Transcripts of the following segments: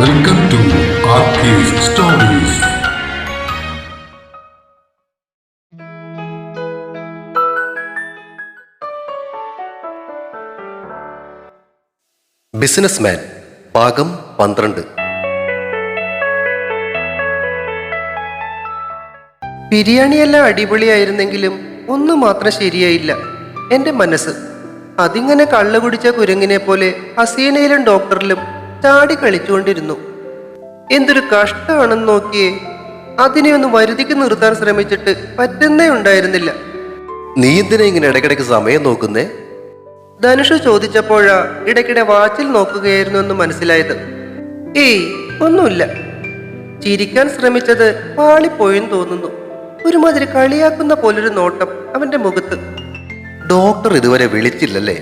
Welcome to stories. Businessman ഭാഗം പന്ത്രണ്ട്. ബിരിയാണിയെല്ലാം അടിപൊളിയായിരുന്നെങ്കിലും ഒന്നു മാത്രം ശരിയായില്ല. എന്റെ മനസ്സ്. അതിങ്ങനെ കള്ളു കുടിച്ച കുരങ്ങിനെ പോലെ ഹസീനയിലും ഡോക്ടറിലും ചാടി കളിച്ചുകൊണ്ടിരുന്നു. എന്തൊരു കഷ്ടമാണെന്ന് നോക്കിയേ അതിനെ ഒന്ന് വരുതിക്ക് നിർത്താൻ ശ്രമിച്ചിട്ട് പറ്റുന്നേ ഉണ്ടായിരുന്നില്ല. നീ എന്തിനാ ഇങ്ങനെ ഇടയ്ക്കിടയ്ക്ക് സമയം നോക്കുന്നേ? ധനുഷ് ചോദിച്ചപ്പോഴാ ഇടയ്ക്കിടെ വാച്ചിൽ നോക്കുകയായിരുന്നു എന്ന് മനസ്സിലായത്. ഏയ് ഒന്നുമില്ല. ചിരിക്കാൻ ശ്രമിച്ചത് പാളിപ്പോയെന്ന് തോന്നുന്നു. ഒരുമാതിരി കളിയാക്കുന്ന പോലൊരു നോട്ടം അവന്റെ മുഖത്ത്. ഡോക്ടർ ഇതുവരെ വിളിച്ചില്ലല്ലേ?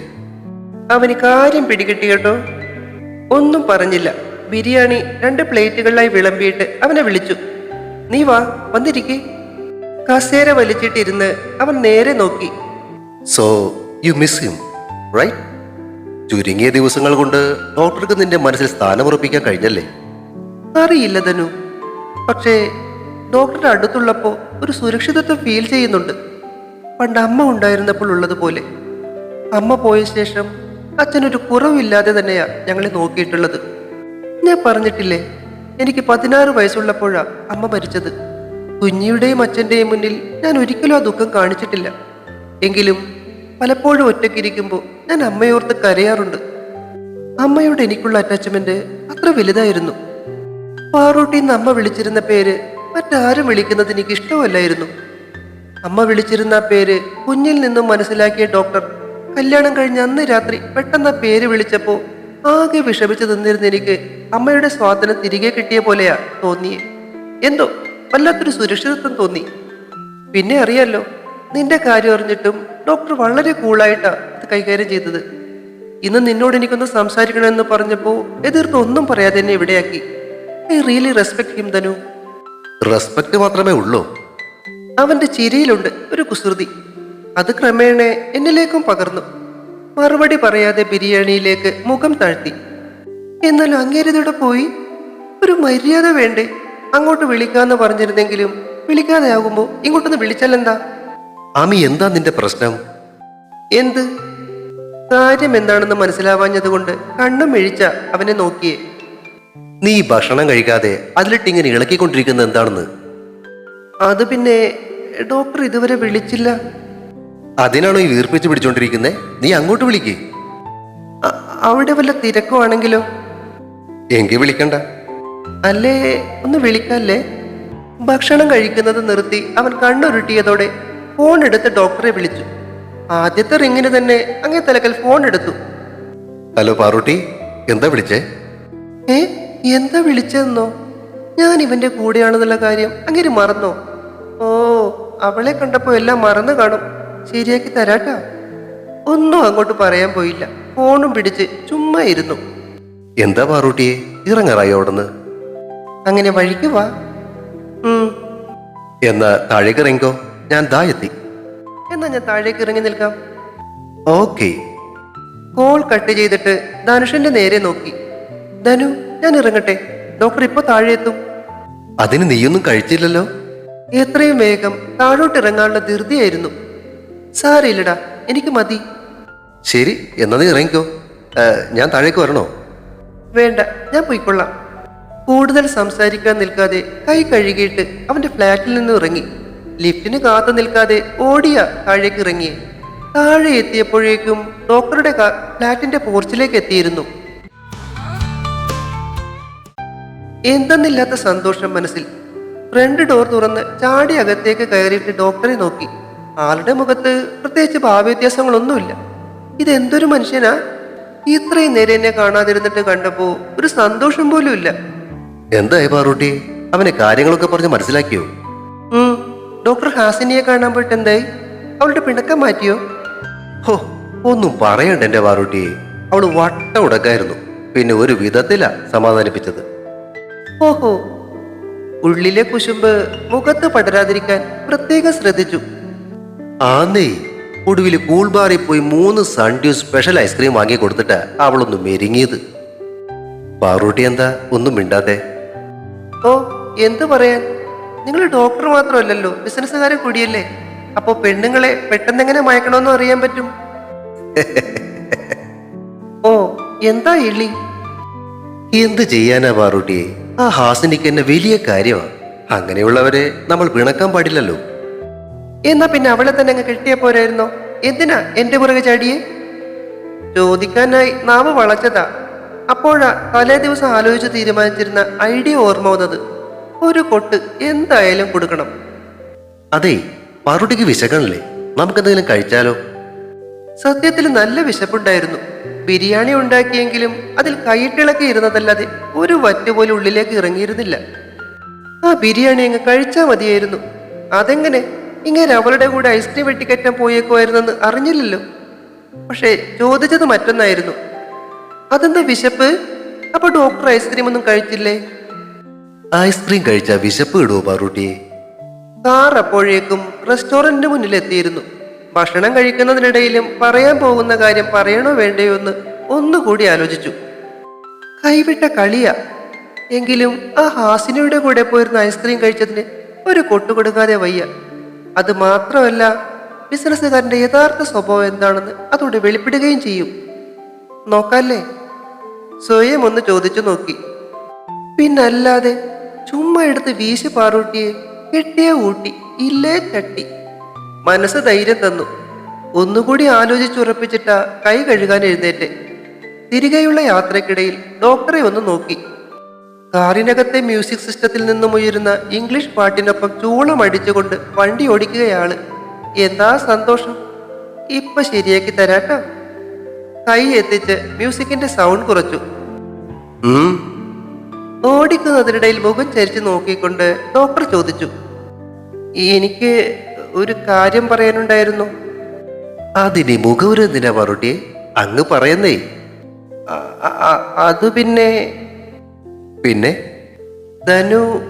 അവന് കാര്യം പിടികിട്ടി കേട്ടോ ഒന്നും പറഞ്ഞില്ല. ബിരിയാണി രണ്ട് പ്ലേറ്റുകളിലായി വിളമ്പിയിട്ട് അവനെ വിളിച്ചു. നീ വാ വന്നിരിക്കെ. കസേര വലിച്ചിട്ടിരുന്ന് അവൻ നേരെ നോക്കി. So you miss him right ചുരുങ്ങിയ ദിവസങ്ങൾ കൊണ്ട് ഡോക്ടർക്ക് നിന്റെ മനസ്സിൽ സ്ഥാനമുറപ്പിക്കാൻ കഴിഞ്ഞല്ലേ? അറിയില്ല ധനു. പക്ഷേ ഡോക്ടറുടെ അടുത്തുള്ളപ്പോൾ ഒരു സുരക്ഷിതത്വം ഫീൽ ചെയ്യുന്നുണ്ട്. പണ്ട് അമ്മ ഉണ്ടായിരുന്നപ്പോൾ ഉള്ളതുപോലെ. അമ്മ പോയ ശേഷം അച്ഛനൊരു കുറവില്ലാതെ തന്നെയാ ഞങ്ങളെ നോക്കിയിട്ടുള്ളത്. ഞാൻ പറഞ്ഞിട്ടില്ലേ എനിക്ക് പതിനാറ് വയസ്സുള്ളപ്പോഴാ അമ്മ മരിച്ചത്. കുഞ്ഞിയുടെയും അച്ഛന്റെയും മുന്നിൽ ഞാൻ ഒരിക്കലും ആ ദുഃഖം കാണിച്ചിട്ടില്ല. എങ്കിലും പലപ്പോഴും ഒറ്റക്കിരിക്കുമ്പോൾ ഞാൻ അമ്മയോർത്ത് കരയാറുണ്ട്. അമ്മയോട് എനിക്കുള്ള അറ്റാച്ച്മെന്റ് അത്ര വലുതായിരുന്നു. പാറൂട്ടി എന്ന് അമ്മ വിളിച്ചിരുന്ന പേര് മറ്റാരും വിളിക്കുന്നത് എനിക്ക് ഇഷ്ടമല്ലായിരുന്നു അമ്മ വിളിച്ചിരുന്ന പേര് കുഞ്ഞിൽ നിന്നും മനസ്സിലാക്കിയ ഡോക്ടർ കല്യാണം കഴിഞ്ഞ അന്ന് രാത്രി പെട്ടെന്ന് പേര് വിളിച്ചപ്പോ ആകെ വിഷമിച്ചു നിന്നിരുന്ന എനിക്ക് അമ്മയുടെ സ്വാതന്ത്ര്യം തിരികെ കിട്ടിയ പോലെയാ തോന്നിയേ. എന്തോ വല്ലാത്തൊരു സുരക്ഷിതത്വം തോന്നി. പിന്നെ അറിയാലോ നിന്റെ കാര്യം അറിഞ്ഞിട്ടും ഡോക്ടർ വളരെ കൂളായിട്ടാ അത് കൈകാര്യം ചെയ്തത്. ഇന്ന് നിന്നോട് എനിക്കൊന്ന് സംസാരിക്കണമെന്ന് പറഞ്ഞപ്പോ എതിർത്ത് ഒന്നും പറയാതെ എന്നെ ഇവിടെയാക്കി. I really respect him Dhanu. Respect മാത്രമേ ഉള്ളൂ. അവന്റെ ചിരിയിലുണ്ട് ഒരു കുസൃതി. അത് ക്രമേണ എന്നിലേക്കും പകർന്നു. മറുപടി പറയാതെ ബിരിയാണിയിലേക്ക് മുഖം താഴ്ത്തി. എന്നാൽ അങ്ങേരതോടെ പോയി? ഒരു മര്യാദ വേണ്ടേ? അങ്ങോട്ട് വിളിക്കാന്ന് പറഞ്ഞിരുന്നെങ്കിലും വിളിക്കാതെ ആകുമ്പോ ഇങ്ങോട്ടൊന്ന് വിളിച്ചാലെന്താ ആമി എന്താ നിന്റെ പ്രശ്നം? എന്ത്? കാര്യം എന്താണെന്ന് മനസ്സിലാവാഞ്ഞത് കൊണ്ട് കണ്ണും മിഴിച്ച അവനെ നോക്കിയേ. നീ ഭക്ഷണം കഴിക്കാതെ അതിലിട്ട് ഇങ്ങനെ ഇളക്കിക്കൊണ്ടിരിക്കുന്നത് എന്താണെന്ന്? അത് പിന്നെ ഡോക്ടർ ഇതുവരെ വിളിച്ചില്ല. അതിനാണോ ഈ വീർപ്പിച്ച് പിടിച്ചോണ്ടിരിക്കുന്നത് നീ അങ്ങോട്ട് വിളിക്കേ. അവിടെ വല്ല തിരക്കുവാണെങ്കിലോ? എങ്കിൽ വിളിക്കണ്ട. അല്ലേ ഒന്ന് വിളിക്കല്ലേ? ഭക്ഷണം കഴിക്കുന്നത് നിർത്തി അവൻ കണ്ണുരുട്ടിയതോടെ ഫോൺ എടുത്ത് ഡോക്ടറെ വിളിച്ചു. ആദ്യത്തെ റിങ്ങിന് തന്നെ അങ്ങേ തലക്കൽ ഫോൺ എടുത്തു ഹലോ പാറൂട്ടി എന്താ വിളിച്ചേ? ഏ എന്താ വിളിച്ചതെന്നോ? ഞാൻ ഇവന്റെ കൂടെയാണെന്നുള്ള കാര്യം അങ്ങനെ മറന്നോ? ഓ അവളെ കണ്ടപ്പോ എല്ലാം മറന്നു കാണും. ശരിയാക്കി തരാട്ടാ. ഒന്നും അങ്ങോട്ട് പറയാൻ പോയില്ല. ഫോണും പിടിച്ച് ചുമ്മാ ഇരുന്നു. എന്താ പാറൂട്ടിയെ? ഇറങ്ങറായോടന്ന് അവിടുന്ന്? അങ്ങനെ വഴിക്ക് വാ. എന്നാ താഴേക്ക് ഇറങ്ങിക്കോ. ഞാൻ ദാ എത്തി. എന്നാ ഞാൻ താഴേക്ക് ഇറങ്ങി നിൽക്കാം. ഓക്കെ. കോൾ കട്ട് ചെയ്തിട്ട് ധനുഷന്റെ നേരെ നോക്കി. ധനു ഞാൻ ഇറങ്ങട്ടെ. ഡോക്ടർ ഇപ്പൊ താഴെ എത്തും. അതിന് നീയൊന്നും കഴിച്ചില്ലല്ലോ. എത്രയും വേഗം താഴോട്ട് ഇറങ്ങാനുള്ള ധൃതിയായിരുന്നു. സാരില്ലടാ എനിക്ക് മതി. ശരി എന്നാ നീ ഇറങ്ങിക്കോ. ഞാൻ താഴേക്ക് വരണോ? വേണ്ട ഞാൻ പോയിക്കൊള്ളാം. കൂടുതൽ സംസാരിക്കാൻ നിൽക്കാതെ കൈ കഴുകിയിട്ട് അവന്റെ ഫ്ലാറ്റിൽ നിന്ന് ഇറങ്ങി. ലിഫ്റ്റിന് കാത്തു നിൽക്കാതെ ഓടിയ താഴേക്ക് ഇറങ്ങി താഴെ എത്തിയപ്പോഴേക്കും ഡോക്ടറുടെ ഫ്ലാറ്റിന്റെ പോർച്ചിലേക്ക് എത്തിയിരുന്നു. എന്തെന്നില്ലാത്ത സന്തോഷം മനസ്സിൽ. ഫ്രണ്ട് ഡോർ തുറന്ന് ചാടി അകത്തേക്ക് കയറിയിട്ട് ഡോക്ടറെ നോക്കി. ആളുടെ മുഖത്ത് പ്രത്യേകിച്ച് ഭാവവ്യത്യാസങ്ങളൊന്നുമില്ല. ഇതെന്തൊരു മനുഷ്യനാ? ഇത്രയും നേരം എന്നെ കാണാതിരുന്നിട്ട് കണ്ടപ്പോ ഒരു സന്തോഷം പോലും ഇല്ല എന്തായി പാറൂട്ടി? അവനെ കാര്യങ്ങളൊക്കെ പറഞ്ഞ് മനസ്സിലാക്കിയോ? ഡോക്ടർ ഹാസിനിയെ കാണാൻ പോയിട്ട് എന്തായി? അവളുടെ പിണക്കം മാറ്റിയോ? ഹോ ഒന്നും പറയണ്ട എന്റെ പാറൂട്ടി. അവൾ വട്ട ഉടക്കായിരുന്നു. പിന്നെ ഒരു വിധത്തിലാ സമാധാനിപ്പിച്ചത്. ഓഹോ. ഉള്ളിലെ കുശുമ്പ് മുഖത്ത് പടരാതിരിക്കാൻ പ്രത്യേകം ശ്രദ്ധിച്ചു. ആന്നേ ഒടുവിൽ കൂൾ ബാറിൽ പോയി മൂന്ന് സൺഡ്യൂ സ്പെഷ്യൽ ഐസ്ക്രീം വാങ്ങി കൊടുത്തിട്ട് അവളൊന്ന് മെരുങ്ങിയത്. പാറൂട്ടി എന്താ? ഒന്നും മിണ്ടാതെ. ഓ എന്തു പറയാൻ? നിങ്ങൾ ഡോക്ടർ മാത്രമല്ലല്ലോ ബിസിനസ്സുകാരൻ കൂടിയല്ലേ. അപ്പോ പെണ്ണുങ്ങളെ പെട്ടെന്ന് എങ്ങനെ മയക്കണമെന്ന് അറിയാൻ പറ്റും? ഓ എന്താ ഇള്ളി എന്ത് ചെയ്യാനാ പാറൂട്ടിയെ? ആ ഹാസിനിക്ക് എന്നെ വലിയ കാര്യമാണ് അങ്ങനെയുള്ളവരെ നമ്മൾ പിണക്കാൻ പാടില്ലല്ലോ. എന്നാ പിന്നെ അവളെ തന്നെ അങ്ങ് കെട്ടിയ പോരായിരുന്നോ? എന്തിനാ എന്റെ പുറകെ ചാടിയെ? ചോദിക്കാനായി നാവ് വളച്ചതാ. അപ്പോഴാ തലേ ദിവസം ആലോചിച്ച് തീരുമാനിച്ചിരുന്ന ഐഡിയ ഓർമ്മ വന്നത്. ഒരു കൊട്ട് എന്തായാലും കൊടുക്കണം. അതെ പാറൂട്ടിക്ക് വിശക്കണല്ലേ? നമുക്കെന്തെങ്കിലും കഴിച്ചാലോ? സത്യത്തിൽ നല്ല വിശപ്പുണ്ടായിരുന്നു. ബിരിയാണി ഉണ്ടാക്കിയെങ്കിലും അതിൽ കൈയിട്ടിളക്കി ഇരുന്നതല്ലാതെ ഒരു വറ്റ് പോലും ഉള്ളിലേക്ക് ഇറങ്ങിയിരുന്നില്ല. ആ ബിരിയാണി അങ്ങ് കഴിച്ചാൽ മതിയായിരുന്നു. അതെങ്ങനെ ഇങ്ങനെ അവളുടെ കൂടെ ഐസ്ക്രീം വെട്ടിക്കറ്റാൻ പോയേക്കുമായിരുന്നെന്ന് അറിഞ്ഞില്ലല്ലോ. പക്ഷേ ചോദിച്ചത് മറ്റൊന്നായിരുന്നു. അതെന്താ വിശപ്പ്? അപ്പൊ ഡോക്ടർ ഐസ്ക്രീം ഒന്നും കഴിച്ചില്ലേ? ഐസ്ക്രീം കഴിച്ച വിശപ്പ് ഇടുവോ പാറൂട്ടിയെ കാർ അപ്പോഴേക്കും റെസ്റ്റോറന്റിന് മുന്നിൽ എത്തിയിരുന്നു ഭക്ഷണം കഴിക്കുന്നതിനിടയിലും പറയാൻ പോകുന്ന കാര്യം പറയണോ വേണ്ടയോ എന്ന് ഒന്നുകൂടി ആലോചിച്ചു. കൈവിട്ട കളിയാ. എങ്കിലും ആ ഹാസിനയുടെ കൂടെ പോയിരുന്ന ഐസ്ക്രീം കഴിച്ചതിന് ഒരു കൊട്ടുകൊടുക്കാതെ വയ്യ. അത് മാത്രമല്ല ബിസിനസ്സുകാരന്റെ യഥാർത്ഥ സ്വഭാവം എന്താണെന്ന് അതോടെ വെളിപ്പെടുകയും ചെയ്യും. നോക്കാല്ലേ? സ്വയം ഒന്ന് ചോദിച്ചു നോക്കി. പിന്നല്ലാതെ ചുമ്മാ എടുത്ത് വീശി പാറൂട്ടിയെ കെട്ടിയ ഊട്ടി ഇല്ലേ തട്ടി മനസ്സ് ധൈര്യം തന്നു. ഒന്നുകൂടി ആലോചിച്ചുറപ്പിച്ചിട്ട കൈ കഴുകാൻ എഴുന്നേറ്റ്. തിരികെയുള്ള യാത്രക്കിടയിൽ ഡോക്ടറെ ഒന്ന് നോക്കി. കാറിനകത്തെ മ്യൂസിക് സിസ്റ്റത്തിൽ നിന്നും ഉയരുന്ന ഇംഗ്ലീഷ് പാട്ടിനൊപ്പം ചൂളം അടിച്ചുകൊണ്ട് വണ്ടി ഓടിക്കുകയാൾ എന്താ സന്തോഷം? ഇപ്പൊ ശരിയാക്കി തരാട്ടോ. കൈ എത്തിച്ച് മ്യൂസിക്കിന്റെ സൗണ്ട് കുറച്ചു. ഓടിക്കുന്നതിനിടയിൽ മുഖം ചരിച്ചു നോക്കിക്കൊണ്ട് ഡോക്ടർ ചോദിച്ചു എനിക്ക് ഒരു കാര്യം പറയാനുണ്ടായിരുന്നു. അതിന് മുഖവര് എന്തിനാ പാറൂട്ടിയെ അങ്ങ് പറയുന്നേ. അത് പിന്നെ പിന്നെ? ധനു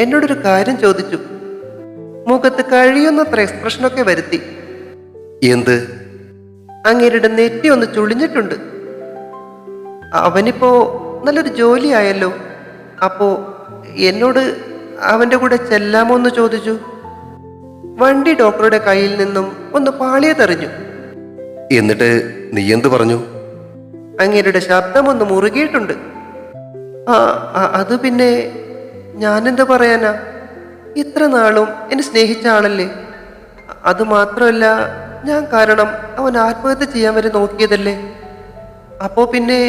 എന്നോടൊരു കാര്യം ചോദിച്ചു. മുഖത്ത് കഴിയുന്നത്ര എക്സ്പ്രഷനൊക്കെ വരുത്തി. എന്ത്? അങ്ങേരുടെ നെറ്റി ഒന്ന് ചുളിഞ്ഞിട്ടുണ്ട്. അവനിപ്പോ നല്ലൊരു ജോലിയായല്ലോ. അപ്പോ എന്നോട് അവന്റെ കൂടെ ചെല്ലാമോ എന്ന് ചോദിച്ചു. വണ്ടി ഡോക്ടറുടെ കയ്യിൽ നിന്നും ഒന്ന് പാളിയതെറിഞ്ഞു. എന്നിട്ട് നീ എന്ത് പറഞ്ഞു? അങ്ങേരുടെ ശബ്ദം ഒന്ന് മുറുകിയിട്ടുണ്ട്. ആ അത് പിന്നെ ഞാനെന്താ പറയാനാ? ഇത്ര നാളും എന്നെ സ്നേഹിച്ച ആളല്ലേ? അത് മാത്രമല്ല ഞാൻ കാരണം അവൻ ആത്മഹത്യ ചെയ്യാൻ വരെ നോക്കിയതല്ലേ? അപ്പോ പിന്നെ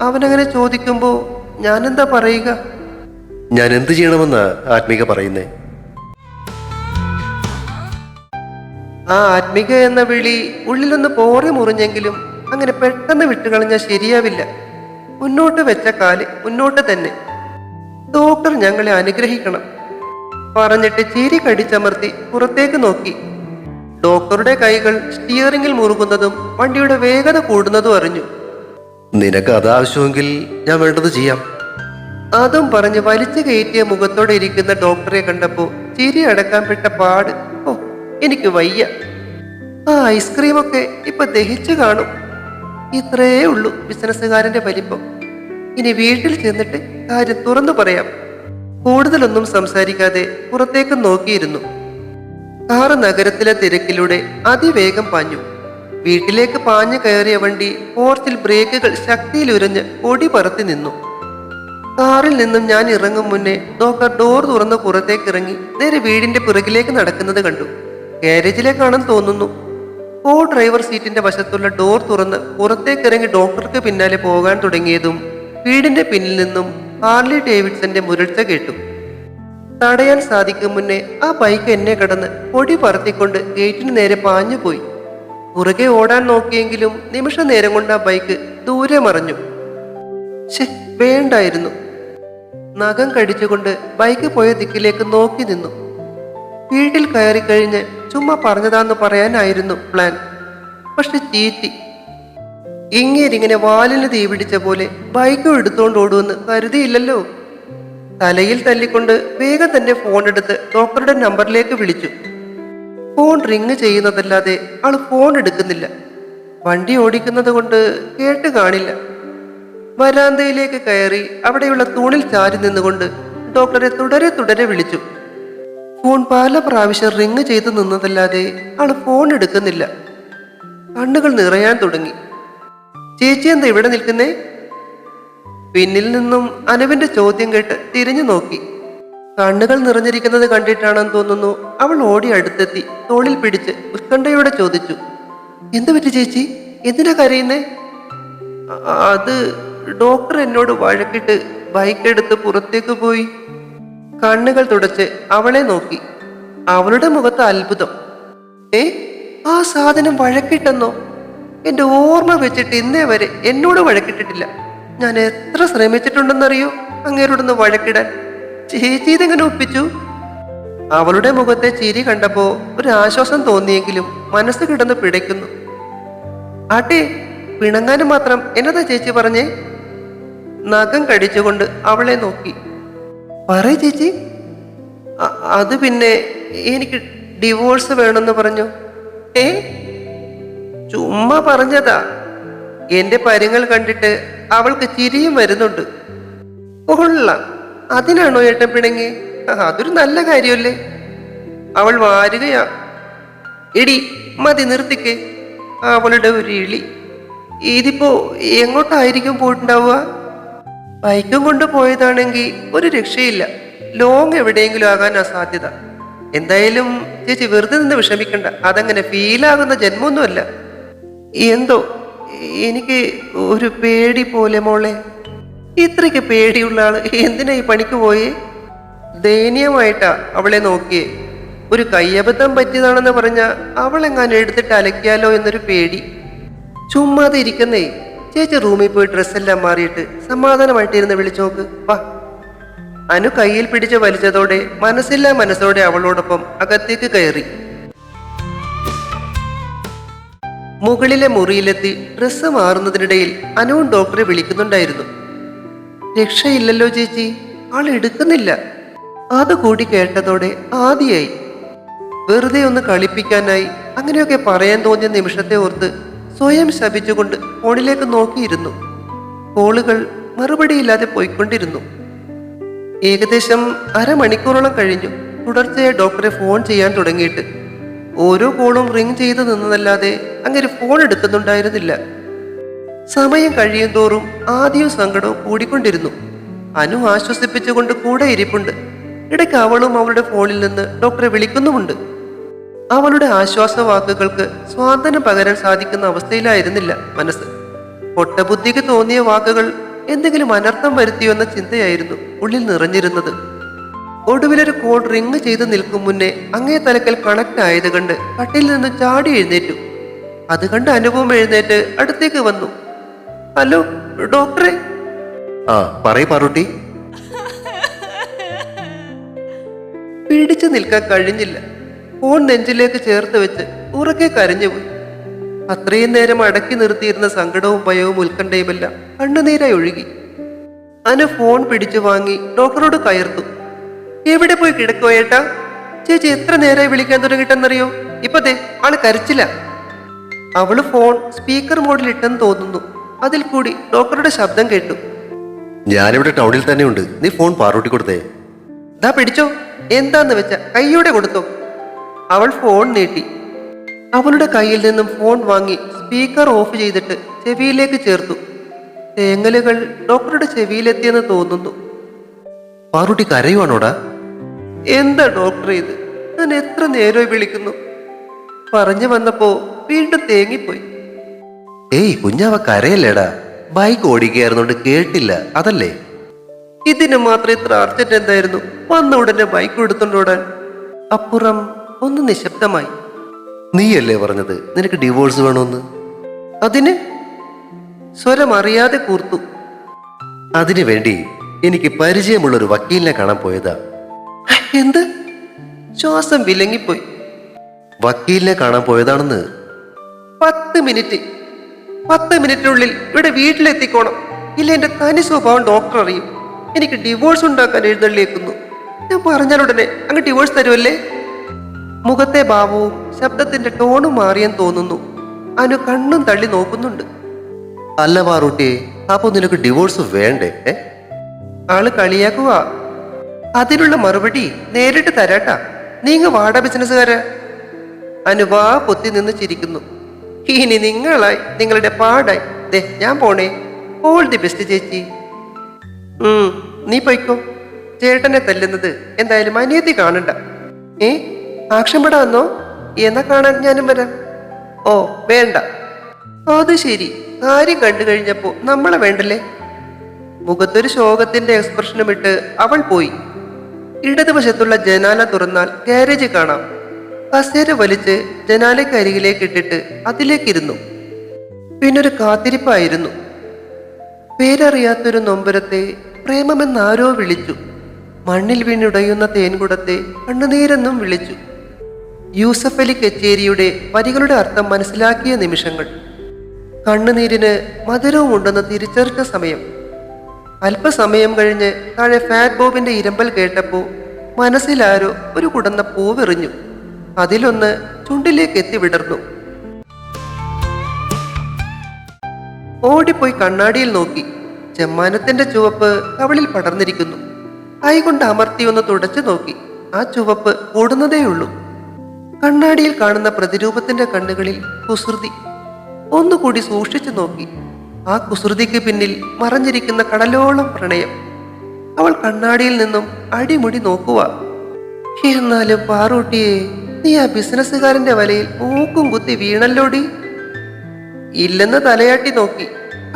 അവനങ്ങനെ ചോദിക്കുമ്പോ ഞാനെന്താ പറയുക? ഞാൻ എന്ത് ചെയ്യണമെന്നാ ആത്മിക പറയുന്നേ? ആ ആത്മിക എന്ന വിളി ഉള്ളിലൊന്ന് പോറി മുറിഞ്ഞെങ്കിലും അങ്ങനെ പെട്ടെന്ന് വിട്ടുകളഞ്ഞാൽ ശരിയാവില്ല. മുന്നോട്ട് വെച്ച കാൽ മുന്നോട്ട് തന്നെ. ഡോക്ടർ ഞങ്ങളെ അനുഗ്രഹിക്കണം. പറഞ്ഞിട്ട് ചിരി കടിച്ചമർത്തി പുറത്തേക്ക് നോക്കി. ഡോക്ടറുടെ കൈകൾ സ്റ്റിയറിംഗിൽ മുറുകുന്നതും വണ്ടിയുടെ വേഗത കൂടുന്നതും അറിഞ്ഞു. നിനക്ക് അതാവശ്യമെങ്കിൽ ഞാൻ വേണ്ടത് ചെയ്യാം. അതും പറഞ്ഞ് വലിച്ചു കയറ്റിയ മുഖത്തോടെ ഇരിക്കുന്ന ഡോക്ടറെ കണ്ടപ്പോ ചിരി അടക്കാൻ പെട്ട പാട് ഓ എനിക്ക് വയ്യ. ആ ഐസ്ക്രീമൊക്കെ ഇപ്പൊ ദഹിച്ചു കാണും. ഇത്രേ ഉള്ളൂ ബിസിനസ്സുകാരന്റെ വലിപ്പം. ഇനി വീട്ടിൽ ചെന്നിട്ട് കാര്യം തുറന്നു പറയാം. കൂടുതലൊന്നും സംസാരിക്കാതെ പുറത്തേക്ക് നോക്കിയിരുന്നു. കാറ് നഗരത്തിലെ തിരക്കിലൂടെ അതിവേഗം പാഞ്ഞു. വീട്ടിലേക്ക് പാഞ്ഞു കയറിയ വണ്ടി പോർച്ചിൽ ബ്രേക്കുകൾ ശക്തിയിലുരഞ്ഞ് പൊടി പറത്തി നിന്നു. കാറിൽ നിന്നും ഞാൻ ഇറങ്ങും മുന്നേ നോക്ക ഡോർ തുറന്ന് പുറത്തേക്ക് ഇറങ്ങി നേരെ വീടിന്റെ പിറകിലേക്ക് നടക്കുന്നത് കണ്ടു. ഗാരേജിലേക്കാണെന്ന് തോന്നുന്നു. കോ ഡ്രൈവർ സീറ്റിന്റെ വശത്തുള്ള ഡോർ തുറന്ന് പുറത്തേക്കിറങ്ങി ഡോക്ടർക്ക് പിന്നാലെ പോകാൻ തുടങ്ങിയതും വീടിന്റെ പിന്നിൽ നിന്നും ഹാർലി ഡേവിഡ്സന്റെ മുരൾച്ച കേട്ടു. തടയാൻ സാധിക്കും മുന്നേ ആ ബൈക്ക് എന്നെ കടന്ന് പൊടി പറത്തിക്കൊണ്ട് ഗേറ്റിന് നേരെ പാഞ്ഞു പോയി. പുറകെ ഓടാൻ നോക്കിയെങ്കിലും നിമിഷ നേരം കൊണ്ട് ആ ബൈക്ക് ദൂരെ മറഞ്ഞു. വേണ്ടായിരുന്നു. നഖം കടിച്ചുകൊണ്ട് ബൈക്ക് പോയ ദിക്കിലേക്ക് നോക്കി നിന്നു. വീട്ടിൽ കയറി കഴിഞ്ഞ് ചുമ്മാ പറഞ്ഞതാന്ന് പറയാനായിരുന്നു പ്ലാൻ. പക്ഷെ ചീറ്റി. ഇങ്ങേരിങ്ങനെ വാലിന് തീ പിടിച്ച പോലെ ബൈക്കും എടുത്തുകൊണ്ട് ഓടുമെന്ന് കരുതിയില്ലല്ലോ. തലയിൽ തല്ലിക്കൊണ്ട് വേഗം തന്നെ ഫോൺ എടുത്ത് ഡോക്ടറുടെ നമ്പറിലേക്ക് വിളിച്ചു. ഫോൺ റിങ് ചെയ്യുന്നതല്ലാതെ ആൾ ഫോൺ എടുക്കുന്നില്ല. വണ്ടി ഓടിക്കുന്നത് കൊണ്ട് കേട്ട് കാണില്ല. വരാന്തയിലേക്ക് കയറി അവിടെയുള്ള തൂണിൽ ചാരി നിന്നുകൊണ്ട് ഡോക്ടറെ തുടരെ തുടരെ വിളിച്ചു. ഫോൺ പല പ്രാവശ്യം റിങ് ചെയ്ത് നിന്നതല്ലാതെ ആൾ ഫോൺ എടുക്കുന്നില്ല. കണ്ണുകൾ നിറയാൻ തുടങ്ങി. ചേച്ചി എന്താ ഇവിടെ നിൽക്കുന്നേ? പിന്നിൽ നിന്നും അനുവിന്റെ ചോദ്യം കേട്ട് തിരിഞ്ഞു നോക്കി. കണ്ണുകൾ നിറഞ്ഞിരിക്കുന്നത് കണ്ടിട്ടാണെന്ന് തോന്നുന്നു അവൾ ഓടി അടുത്തെത്തി തോളിൽ പിടിച്ച് ഉത്കണ്ഠയോടെ ചോദിച്ചു എന്തു പറ്റി ചേച്ചി? എന്തിനാ കരയുന്നേ? അത് ഡോക്ടർ എന്നോട് വഴക്കിട്ട് ബൈക്കെടുത്ത് പുറത്തേക്ക് പോയി. കണ്ണുകൾ തുടച്ച് അവളെ നോക്കി. അവളുടെ മുഖത്ത് അത്ഭുതം. ഏ ആ സാധനം വഴക്കിട്ടെന്നോ? എന്റെ ഓർമ്മ വെച്ചിട്ട് ഇന്നേ വരെ എന്നോട് വഴക്കിട്ടിട്ടില്ല. ഞാൻ എത്ര ശ്രമിച്ചിട്ടുണ്ടെന്നറിയോ? അങ്ങേരോടൊന്ന് വഴക്കിടാൻ. ചേച്ചി ഇതെങ്ങനെ ഒപ്പിച്ചു? അവളുടെ മുഖത്തെ ചിരി കണ്ടപ്പോ ഒരു ആശ്വാസം തോന്നിയെങ്കിലും മനസ്സ് കിടന്ന് പിടയ്ക്കുന്നു. ആട്ടെ പിണങ്ങാനും മാത്രം എന്നതാ ചേച്ചി പറഞ്ഞേ? നഖം കടിച്ചുകൊണ്ട് അവളെ നോക്കി. പറയ ചേച്ചി. അത് പിന്നെ എനിക്ക് ഡിവോഴ്സ് വേണമെന്ന് പറഞ്ഞു. ഏ? ചുമ്മാ പറഞ്ഞതാ. എന്റെ പരുങ്ങൾ കണ്ടിട്ട് അവൾക്ക് ചിരിയും വരുന്നുണ്ട്. കൊള്ളാം. അതിനാണോ ഏട്ടൻ പിണങ്ങി? അതൊരു നല്ല കാര്യമല്ലേ? അവൾ വാരുകയാ. എടി മതി നിർത്തിക്ക്. അവളുടെ ഒരു ഇളി. ഇതിപ്പോ എങ്ങോട്ടായിരിക്കും പോയിട്ടുണ്ടാവുക? ബൈക്കും കൊണ്ട് പോയതാണെങ്കിൽ ഒരു രക്ഷയില്ല. ലോങ് എവിടെയെങ്കിലും ആകാൻ അസാധ്യത എന്തായാലും ചേച്ചി വെറുതെ നിന്ന് വിഷമിക്കണ്ട. അതങ്ങനെ ഫീലാകുന്ന ജന്മൊന്നുമല്ല എന്തോ എനിക്ക് ഒരു പേടി പോലെ മോളെ. ഇത്രയ്ക്ക് പേടിയുള്ള ആൾ എന്തിനാ ഈ പണിക്ക് പോയി? ദയനീയമായിട്ടാ അവളെ നോക്കിയേ. ഒരു കയ്യബദ്ധം പറ്റിയതാണെന്ന് പറഞ്ഞ അവളെങ്ങാനും എടുത്തിട്ട് അലക്കിയാലോ എന്നൊരു പേടി. ചുമ്മാതെ ഇരിക്കുന്നേ. ചേച്ചി റൂമിൽ പോയി ഡ്രസ്സെല്ലാം മാറിയിട്ട് സമാധാനമായിട്ടിരുന്ന് വിളിച്ചോക്ക് വാ. അനു കയ്യിൽ പിടിച്ച് വലിച്ചതോടെ മനസ്സില്ലാ മനസ്സോടെ അവളോടൊപ്പം അകത്തേക്ക് കയറി. മുകളിലെ മുറിയിലെത്തി ഡ്രസ്സ് മാറുന്നതിനിടയിൽ അനുവും ഡോക്ടറെ വിളിക്കുന്നുണ്ടായിരുന്നു. രക്ഷയില്ലല്ലോ ചേച്ചി. ആൾ എടുക്കുന്നില്ല. അത് കൂടി കേട്ടതോടെ ആദിയായി. വെറുതെ ഒന്ന് കളിപ്പിക്കാനായി അങ്ങനെയൊക്കെ പറയാൻ തോന്നിയ നിമിഷത്തെ ഓർത്ത് സ്വയം ശപിച്ചുകൊണ്ട് ഫോണിലേക്ക് നോക്കിയിരുന്നു. കോളുകൾ മറുപടിയില്ലാതെ പോയിക്കൊണ്ടിരുന്നു. ഏകദേശം അരമണിക്കൂറോളം കഴിഞ്ഞു തുടർച്ചയായി ഡോക്ടറെ ഫോൺ ചെയ്യാൻ തുടങ്ങിയിട്ട്. ഓരോ കോളും റിങ് ചെയ്ത് നിന്നതല്ലാതെ അങ്ങനെ ഫോൺ എടുക്കുന്നുണ്ടായിരുന്നില്ല സമയം കഴിയും തോറും ആദ്യവും സങ്കടവും കൂടിക്കൊണ്ടിരുന്നു. അനു ആശ്വസിപ്പിച്ചുകൊണ്ട് കൂടെ ഇരിപ്പുണ്ട്. ഇടയ്ക്ക് അവളും അവളുടെ ഫോണിൽ നിന്ന് ഡോക്ടറെ വിളിക്കുന്നുമുണ്ട്. അവളുടെ ആശ്വാസ വാക്കുകൾക്ക് സ്വാതന്ത്ര്യം പകരാൻ സാധിക്കുന്ന അവസ്ഥയിലായിരുന്നില്ല മനസ്സ്. പൊട്ടബുദ്ധിക്ക് തോന്നിയ വാക്കുകൾ എന്തെങ്കിലും അനർത്ഥം വരുത്തിയോ എന്ന ചിന്തയായിരുന്നു ഉള്ളിൽ നിറഞ്ഞിരുന്നത്. ഒടുവിലൊരു കോൾ റിങ് ചെയ്ത് നിൽക്കും മുന്നേ അങ്ങേ തലക്കൽ കണക്ട് ആയത് കണ്ട് കട്ടിൽ നിന്ന് ചാടി എഴുന്നേറ്റു. അത് കണ്ട് അനുഭവം എഴുന്നേറ്റ് അടുത്തേക്ക് വന്നു. ഹലോ ഡോക്ടറെ? ആ പറയ് പാറുട്ടി. പിടിച്ചു നിൽക്കാൻ കഴിഞ്ഞില്ല. ഫോൺ നെഞ്ചിലേക്ക് ചേർത്ത് വെച്ച് ഉറക്കെ കരഞ്ഞുപോയി അത്രയും നേരം അടക്കി നിർത്തിയിരുന്ന സങ്കടവും ഭയവും ഉത്കണ്ഠയുമെല്ലാം കണ്ണുനീരായി ഒഴുകി. അനു ഫോൺ പിടിച്ചു വാങ്ങി ഡോക്ടറോട് കയർത്തു. എവിടെ പോയി കിടക്കോ ഏട്ടാ? ചേച്ചി എത്ര നേരമായി വിളിക്കാൻ തുടങ്ങിട്ടെന്നറിയോ ഇപ്പത്തെ ആൾ കരച്ചില്ല അവൾ ഫോൺ സ്പീക്കർ മോഡിൽ ഇട്ടെന്ന് തോന്നുന്നു. അതിൽ കൂടി ഡോക്ടറുടെ ശബ്ദം കേട്ടു. ഞാനിവിടെ ടൗണിൽ തന്നെയുണ്ട്. നീ ഫോൺ പാറൂട്ടി കൊടുത്തേ. ദാ പിടിച്ചോ. എന്താന്ന് വെച്ച കൈയോടെ കൊടുത്തോ. അവൾ ഫോൺ നീട്ടി. അവളുടെ കയ്യിൽ നിന്നും ഫോൺ വാങ്ങി സ്പീക്കർ ഓഫ് ചെയ്തിട്ട് ചെവിയിലേക്ക് ചേർത്തു. തേങ്ങലുകൾ ഡോക്ടറുടെ ചെവിയിലെത്തിയെന്ന് തോന്നുന്നു. പാറൂട്ടി കരയുവാണോടാ? എന്താ ഡോക്ടർ ഇത്? ഞാൻ എത്ര നേരമായി വിളിക്കുന്നു. പറഞ്ഞു വന്നപ്പോ വീണ്ടും തേങ്ങിപ്പോയി. ഏയ് കുഞ്ഞാവ കരയല്ലേടാ? ബൈക്ക് ഓടിക്കുകയായിരുന്നോണ്ട് കേട്ടില്ല അതല്ലേ? ഇതിന് മാത്രം ഇത്ര അർജന്റ് എന്തായിരുന്നു? വന്ന ഉടനെ ബൈക്ക് എടുത്തോണ്ടോടാൻ അപ്പുറം ഒന്ന് നിശബ്ദമായി. നീയല്ലേ പറഞ്ഞത്? നിനക്ക് ഡിവോഴ്സ് വേണമെന്ന് അതിന്? സ്വരം അറിയാതെ കൂർത്തു. അതിനു വേണ്ടി എനിക്ക് പരിചയമുള്ള ഒരു വക്കീലിനെ കാണാൻ പോയതാ. എന്ത്? ശ്വാസം വിലങ്ങിപ്പോയി. വക്കീലിനെ കാണാൻ പോയതാണെന്ന് പത്ത് മിനിറ്റ്. പത്ത് മിനിറ്റിനുള്ളിൽ ഇവിടെ വീട്ടിലെത്തിക്കോണം. ഇല്ല എന്റെ തനി സ്വഭാവം ഡോക്ടർ അറിയും. എനിക്ക് ഡിവോഴ്സ് ഉണ്ടാക്കാൻ എഴുന്നള്ളിയേക്കുന്നു. ഞാൻ പറഞ്ഞാലുടനെ അങ്ങ് ഡിവോഴ്സ് തരുമല്ലേ മുഖത്തെ ഭാവവും ശബ്ദത്തിന്റെ ടോണും മാറിയെന്ന് തോന്നുന്നു. അനു കണ്ണും തള്ളി നോക്കുന്നുണ്ട്. അല്ല പാറൂട്ടി അപ്പൊ നിനക്ക് ഡിവോഴ്സ് വേണ്ടേ? ആൾ കളിയാക്കുക. അതിനുള്ള മറുപടി നേരിട്ട് തരാട്ടാ. നീങ്ങ വാട ബിസിനസ്സുകാരാ അനുവാ പൊത്തി നിന്ന് ചിരിക്കുന്നു. ഇനി നിങ്ങളായി നിങ്ങളുടെ പാടായി. ദേ ഞാൻ പോണേ. ഓൾ ദി ബെസ്റ്റ് ചേച്ചി. നീ പൊയ്ക്കോ. ചേട്ടനെ തല്ലുന്നത് എന്തായാലും അനിയത്തി കാണണ്ട. ഏ ആക്ഷൻ പടം വന്നോ? എന്നാ കാണാൻ ഞാനും വരാം. ഓ വേണ്ട. അത് ശരി. കാര്യം കണ്ടു കഴിഞ്ഞപ്പോ നമ്മളെ വേണ്ടല്ലേ? മുഖത്തൊരു ശോകത്തിന്റെ എക്സ്പ്രഷനും ഇട്ട് അവൾ പോയി. ഇടതുവശത്തുള്ള ജനാല തുറന്നാൽ ഗാരേജ് കാണാം. കസേര വലിച്ച് ജനാലക്കരികിലേക്ക് ഇട്ടിട്ട് അതിലേക്കിരുന്നു. പിന്നൊരു കാത്തിരിപ്പായിരുന്നു. പേരറിയാത്തൊരു നൊമ്പരത്തെ പ്രേമമെന്നാരോ വിളിച്ചു. മണ്ണിൽ വീണുടയുന്ന തേൻകുടത്തെ കണ്ണുനീരെന്നും വിളിച്ചു. യൂസഫ് അലി കച്ചേരിയുടെ വരികളുടെ അർത്ഥം മനസ്സിലാക്കിയ നിമിഷങ്ങൾ. കണ്ണുനീരിന് മധുരവും ഉണ്ടെന്ന് തിരിച്ചറിഞ്ഞ സമയം. അല്പസമയം കഴിഞ്ഞ് താഴെ ഫാറ്റ് ബോബിന്റെ ഇരമ്പൽ കേട്ടപ്പോൾ മനസ്സിലാരോ ഒരു കുടന്ന പൂവെറിഞ്ഞു അതിലൊന്ന് ചുണ്ടിലേക്ക് എത്തി വിടർന്നു. ഓടിപ്പോയി കണ്ണാടിയിൽ നോക്കി. ചെമ്മാനത്തിന്റെ ചുവപ്പ് കവളിൽ പടർന്നിരിക്കുന്നു. കൈകൊണ്ട് അമർത്തി ഒന്ന് തുടച്ചു നോക്കി. ആ ചുവപ്പ് കൂടുന്നതേയുള്ളൂ കണ്ണാടിയിൽ കാണുന്ന പ്രതിരൂപത്തിന്റെ കണ്ണുകളിൽ കുസൃതി. ഒന്നുകൂടി സൂക്ഷിച്ചു നോക്കി. ആ കുസൃതിക്ക് പിന്നിൽ മറഞ്ഞിരിക്കുന്ന കടലോളം പ്രണയം. അവൾ കണ്ണാടിയിൽ നിന്നും അടിമുടി നോക്കുക എന്നാലും പാറൂട്ടിയെ നീ ആ ബിസിനസ്സുകാരന്റെ വലയിൽ മൂക്കും കുത്തി വീണല്ലോടി? ഇല്ലെന്ന് തലയാട്ടി നോക്കി.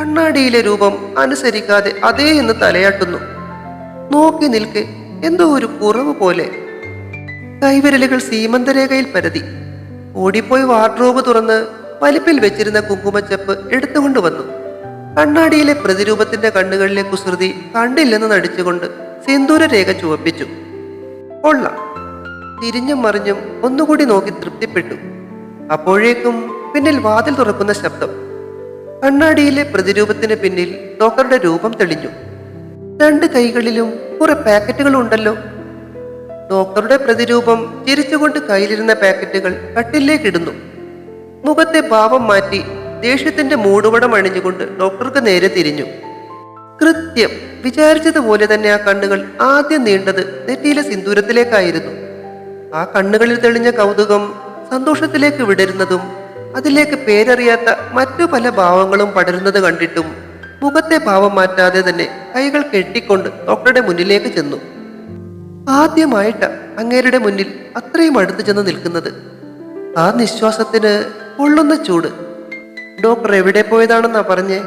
കണ്ണാടിയിലെ രൂപം അനുസരിക്കാതെ അതേ എന്ന് തലയാട്ടുന്നു. നോക്കി നിൽക്കെ എന്തോ ഒരു കുറവ് പോലെ. കൈവിരലുകൾ സീമന്തരേഖയിൽ പരതി. ഓടിപ്പോയി വാർഡ്രോബ് തുറന്ന് വലിപ്പിൽ വെച്ചിരുന്ന കുങ്കുമച്ചപ്പ് എടുത്തുകൊണ്ട് വന്നു. കണ്ണാടിയിലെ പ്രതിരൂപത്തിന്റെ കണ്ണുകളിലെ കുസൃതി കണ്ടില്ലെന്ന് നടിച്ചുകൊണ്ട് സിന്ദൂര രേഖ ചുവപ്പിച്ചു. കൊള്ളാം. തിരിഞ്ഞും മറിഞ്ഞും ഒന്നുകൂടി നോക്കി തൃപ്തിപ്പെട്ടു. അപ്പോഴേക്കും പിന്നിൽ വാതിൽ തുറക്കുന്ന ശബ്ദം. കണ്ണാടിയിലെ പ്രതിരൂപത്തിന് പിന്നിൽ ഡോക്ടറുടെ രൂപം തെളിഞ്ഞു. രണ്ട് കൈകളിലും കുറെ പാക്കറ്റുകൾ ഉണ്ടല്ലോ. ഡോക്ടറുടെ പ്രതിരൂപം ചിരിച്ചുകൊണ്ട് കയ്യിലിരുന്ന പാക്കറ്റുകൾ കട്ടിലേക്കിടുന്നു മുഖത്തെ ഭാവം മാറ്റി ദേഷ്യത്തിന്റെ മൂടുപടം അണിഞ്ഞുകൊണ്ട് ഡോക്ടർക്ക് നേരെ തിരിഞ്ഞു. കൃത്യം വിചാരിച്ചതുപോലെ തന്നെ ആ കണ്ണുകൾ ആദ്യം നീണ്ടത് നെറ്റിയിലെ സിന്ദൂരത്തിലേക്കായിരുന്നു. ആ കണ്ണുകളിൽ തെളിഞ്ഞ കൗതുകം സന്തോഷത്തിലേക്ക് വിടരുന്നതും അതിലേക്ക് പേരറിയാത്ത മറ്റു പല ഭാവങ്ങളും പടരുന്നത് കണ്ടിട്ടും മുഖത്തെ ഭാവം മാറ്റാതെ തന്നെ കൈകൾ കെട്ടിക്കൊണ്ട് ഡോക്ടറുടെ മുന്നിലേക്ക് ചെന്നു. ആദ്യമായിട്ട് അങ്ങേരുടെ മുന്നിൽ അത്രയും അടുത്ത് ചെന്ന് നിൽക്കുന്നത്. ആ നിശ്വാസത്തിന് കൊള്ളുന്ന ചൂട്. ഡോക്ടർ എവിടെ പോയതാണെന്നാ പറഞ്ഞേ?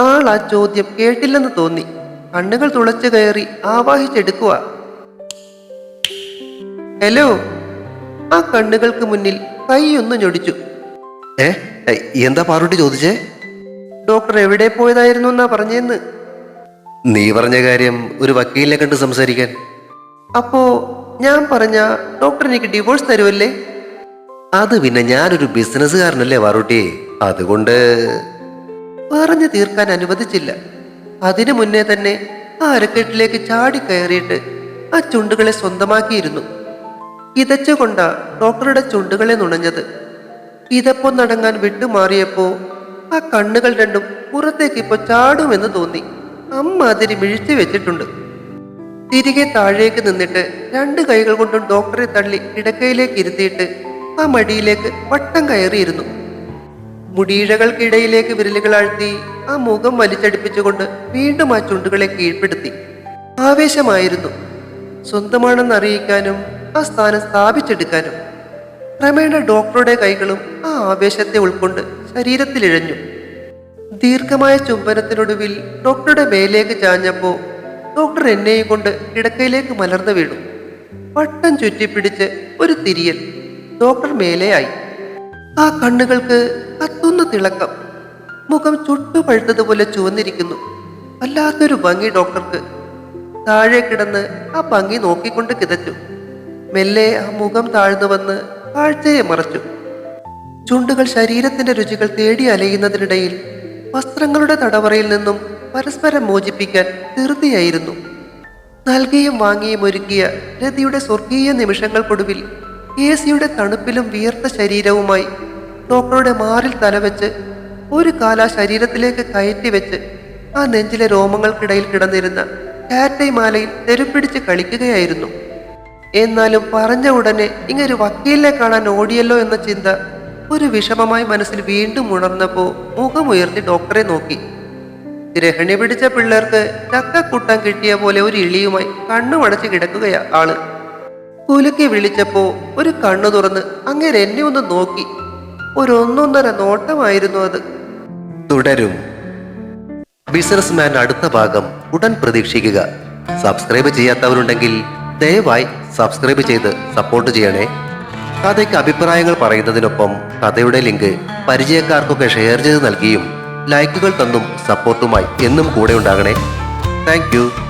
ആൾ ആ ചോദ്യം കേട്ടില്ലെന്ന് തോന്നി. കണ്ണുകൾ തുളച്ചു കയറി ആവാഹിച്ചെടുക്കുക ഹലോ. ആ കണ്ണുകൾക്ക് മുന്നിൽ കൈയൊന്ന് ഞൊടിച്ചു. ഏ എന്താ പാറുട്ടി ചോദിച്ചേ? ഡോക്ടർ എവിടെ പോയതായിരുന്നു എന്നാ പറഞ്ഞെന്ന്. നീ പറഞ്ഞ കാര്യം ഒരു വക്കീലിനെ കണ്ട് സംസാരിക്കാൻ. അപ്പോ ഞാൻ പറഞ്ഞ ഡോക്ടർ എനിക്ക് ഡിവോഴ്സ് തരുമല്ലേ അത് പിന്നെ ഞാനൊരു ബിസിനസ്സുകാരനല്ലേ വാറൂട്ടി അതുകൊണ്ട് പറഞ്ഞു തീർക്കാൻ അനുവദിച്ചില്ല. അതിനു മുന്നേ തന്നെ ആ അരക്കെട്ടിലേക്ക് ചാടി കയറിയിട്ട് ആ ചുണ്ടുകളെ സ്വന്തമാക്കിയിരുന്നു. കിതച്ചുകൊണ്ട ഡോക്ടറുടെ ചുണ്ടുകളെ നുണഞ്ഞത്. കിതപ്പൊന്നടങ്ങാൻ വിട്ടുമാറിയപ്പോ ആ കണ്ണുകൾ രണ്ടും പുറത്തേക്ക് ഇപ്പൊ ചാടുമെന്ന് തോന്നി. അമ്മ അതിരി മിഴിച്ചു വെച്ചിട്ടുണ്ട്. തിരികെ താഴേക്ക് നിന്നിട്ട് രണ്ട് കൈകൾ കൊണ്ടും ഡോക്ടറെ തള്ളി കിടക്കയിലേക്ക് ഇരുത്തിയിട്ട് ആ മടിയിലേക്ക് വട്ടം കയറിയിരുന്നു. മുടിയിഴകൾക്കിടയിലേക്ക് വിരലുകൾ ആഴ്ത്തി ആ മുഖം വലിച്ചടിപ്പിച്ചുകൊണ്ട് വീണ്ടും ആ ചുണ്ടുകളെ കീഴ്പ്പെടുത്തി. ആവേശമായിരുന്നു. സ്വന്തമാണെന്ന് അറിയിക്കാനും ആ സ്ഥാനം സ്ഥാപിച്ചെടുക്കാനും ക്രമേണ ഡോക്ടറുടെ കൈകളും ആ ആവേശത്തെ ഉൾക്കൊണ്ട് ശരീരത്തിലിഴഞ്ഞു. ദീർഘമായ ചുംബനത്തിനൊടുവിൽ ഡോക്ടറുടെ മേലേക്ക് ചാഞ്ഞപ്പോൾ ഡോക്ടർ എന്നെയും കൊണ്ട് കിടക്കയിലേക്ക് മലർന്നു വീണു. വട്ടം ചുറ്റിപ്പിടിച്ച് ഒരു തിരിയൽ ഡോക്ടർ മേലെയായി. ആ കണ്ണുകൾക്ക് കത്തുന്ന തിളക്കം. മുഖം ചുട്ടുപഴുത്തതുപോലെ ചുവന്നിരിക്കുന്നു. വല്ലാത്തൊരു ഭംഗി ഡോക്ടർക്ക്. താഴെ കിടന്ന് ആ ഭംഗി നോക്കിക്കൊണ്ട് കിതച്ചു. മെല്ലെ ആ മുഖം താഴ്ന്നു വന്ന് കാഴ്ചയെ മറച്ചു. ചുണ്ടുകൾ ശരീരത്തിന്റെ രുചികൾ തേടി അലയുന്നതിനിടയിൽ വസ്ത്രങ്ങളുടെ തടവറയിൽ നിന്നും പരസ്പരം മോചിപ്പിക്കാൻ ധൃതിയായിരുന്നു. നൽകിയും വാങ്ങിയും ഒരുക്കിയ രതിയുടെ സ്വർഗീയ നിമിഷങ്ങൾക്കൊടുവിൽ എ സിയുടെ തണുപ്പിലും വിയർത്ത ശരീരവുമായി ഡോക്ടറുടെ മാറിൽ തലവെച്ച് ഒരു കാല ശരീരത്തിലേക്ക് കയറ്റി വെച്ച് ആ നെഞ്ചിലെ രോമങ്ങൾക്കിടയിൽ കിടന്നിരുന്ന കാറ്റൈമാലയിൽ തെരുപ്പിടിച്ച് കളിക്കുകയായിരുന്നു. എന്നാലും പറഞ്ഞ ഉടനെ ഇങ്ങൊരു വക്കീലിനെ കാണാൻ ഓടിയല്ലോ എന്ന ചിന്ത ഒരു വിഷമമായി മനസ്സിൽ വീണ്ടും ഉണർന്നപ്പോ മുഖമുയർത്തി ഡോക്ടറെ നോക്കി. ഗ്രഹണി പിടിച്ച പിള്ളേർക്ക് ചക്കക്കുട്ടം കിട്ടിയ പോലെ ഒരു ഇളിയുമായി കണ്ണുമടച്ച് കിടക്കുകയാ ആൾ. കുലുക്കി വിളിച്ചപ്പോ ഒരു കണ്ണു തുറന്ന് അങ്ങനെ എന്നെ ഒന്ന് നോക്കി. ഒരു ഒന്നൊന്നര നോട്ടമായിരുന്നു അത്. തുടരും. ബിസിനസ്മാൻ അടുത്ത ഭാഗം ഉടൻ പ്രതീക്ഷിക്കുക. സബ്സ്ക്രൈബ് ചെയ്യാത്തവരുണ്ടെങ്കിൽ ദയവായി സബ്സ്ക്രൈബ് ചെയ്ത് സപ്പോർട്ട് ചെയ്യണേ. കഥയ്ക്ക് അഭിപ്രായങ്ങൾ പറയുന്നതിനൊപ്പം കഥയുടെ ലിങ്ക് പരിചയക്കാർക്കൊക്കെ ഷെയർ ചെയ്ത് നൽകിയും ലൈക്കുകൾ തന്നും സപ്പോർട്ടുമായി എന്നും കൂടെ ഉണ്ടാകണേ. താങ്ക്